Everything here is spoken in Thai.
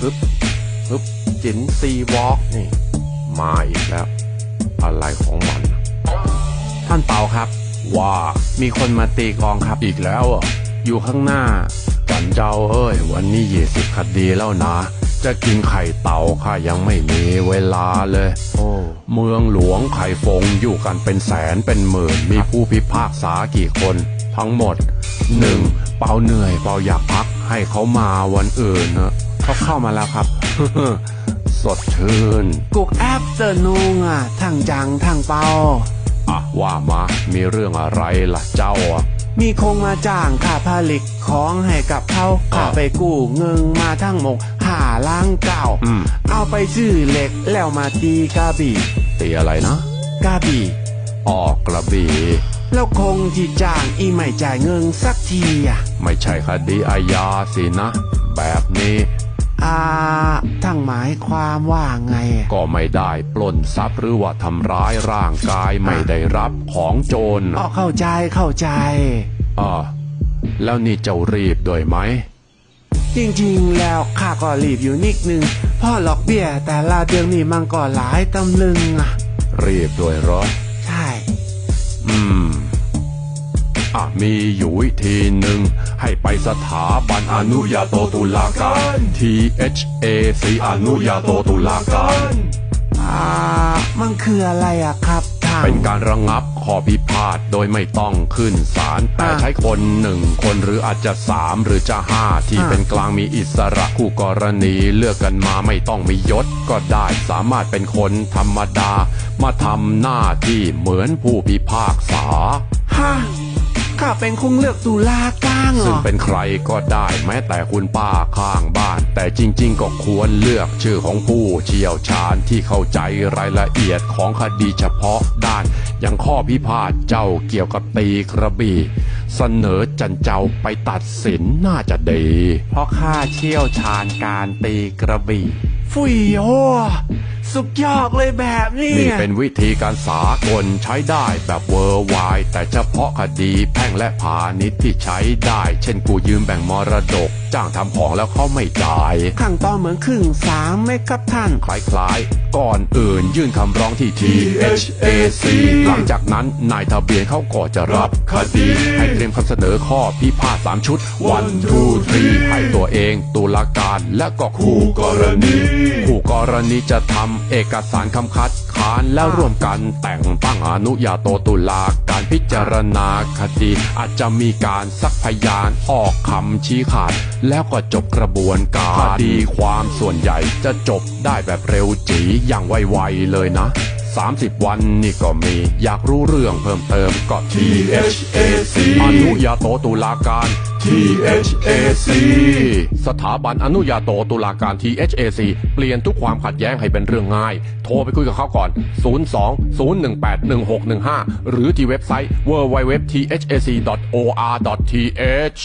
ฮึบฮึบจินซีวอล์กนี่ มาอีกแล้ว อะไรของมัน ท่านเปาครับ ว่ามีคนมาตีกลองครับอีกแล้วเหรอะอยู่ข้างหน้า จันเจ้าเอ้ย วันนี้ยี่สิบคดีแล้วนะ จะกินไข่เต่าข้ายังไม่มีเวลาเลยโอ้เมืองหลวงไข่ฟงอยู่กันเป็นแสนเป็นหมื่น มีผู้พิพากษากี่คน ทั้งหมดหนึ่งเปาเหนื่อยเปาอยากพักให้เขามาวันอื่นนะ เขาเข้ามาแล้วครับ สดชื่นกุกแอปเตอร์นูงอะทั้งจังทั้งเปาอะว่ามามีเรื่องอะไรล่ะเจ้าอะมีคงมาจ้างค่าผลิตของให้กับเขาข้าไปกู้เงินมาทั้งหมดหาล้างเก่าอืมเอาไปซื้อเหล็กแล้วมาตีกระบี่ตีอะไรนะกระบี่ออกกระบี่แล้วคงที่จ้างอีไม่จ่ายเงินสักทีอะ ไม่ใช่คดีอาญาสินะ แบบนี้ อ่าทั้งหมายความว่าไงอะก็ไม่ได้ปล้นทรัพย์หรือว่าทำร้ายร่างกายไม่ได้รับของโจรอ๋อเข้าใจเข้าใจอ่าแล้วนี่เจ้ารีบด้วยไหม จริงๆ แล้วข้าก็รีบอยู่นิดนึงเพ่อหลอกเบี้ยแต่ละเดือนนี่มันก็หลายตำลึงอะรีบด้วยเหรอ ใช่ อืมอะ มีอยู่วิธีหนึ่ง ให้ไปสถาบันอนุญาโตตุลาการ THAC อนุญาโตตุลาการอ่ามันคืออะไรอะครับทางเป็นการระงับข้อพิพาทโดยไม่ต้องขึ้นศาลแต่อ่าใช้คนหนึ่งคนหรืออาจจะสามหรือจะห้าที่อ่าเป็นกลางมีอิสระคู่กรณีเลือกกันมาไม่ต้องมียศก็ได้สามารถเป็นคนธรรมดา มาทำหน้าที่เหมือนผู้พิพากษาฮะ ข้าเป็นคงเลือกตุลากลางเหรซึ่งอเป็นใครก็ได้แม้แต่คุณป้าข้างบ้าน แต่จริง ๆ ก็ควรเลือกชื่อของผู้เชี่ยวชาญที่เข้าใจรายละเอียดของคดีเฉพาะด้าน อย่างข้อพิพาทเจ้าเกี่ยวกับตีกระบี่เสนอจันเจ้าไปตัดสินน่าจะดี เพราะข้าเชี่ยวชาญการตีกระบี่ฟุยโอ สุดยอดเลยแบบนี้นี่เป็นวิธีการสากลใช้ได้แบบเวอร์ไวแต่เฉพาะคดีแพ่งและพาณิชย์ที่ใช้ได้ เช่นกูยืมแบ่งมรดก จ้างทำของแล้วเขาไม่จ่ายขั้นตอนเหมือนครึ่งสามไหมครับท่าน คล้ายๆ ก่อนอื่นยื่นคำร้องที่ THAC หลังจากนั้นนายทะเบียนเขาก็จะรับคดีให้เตรียมคำเสนอข้อพิพาทสามชุด one two three ให้ตัวเองตุลาการและก็คู่กรณีคู่กรณีจะทำเอกสารคำคัดค้านแล้วร่วมกันแต่งตั้งอนุญาโตตุลาการพิจารณาคดี อาจจะมีการซักพยานออกคำชี้ขาดแล้วก็จบกระบวนการคดีความส่วนใหญ่จะจบได้แบบเร็วจีอย่างไวๆเลยนะ 30 วันนี่ก็มี อยากรู้เรื่องเพิ่มเติมก็ THAC อนุญาโตตุลาการ THAC สถาบันอนุญาโตตุลาการ THAC เปลี่ยนทุกความขัดแย้งให้เป็นเรื่องง่าย โทรไปคุยกับเขาก่อน 02 018 1615 หรือที่เว็บไซต์ www.thac.or.th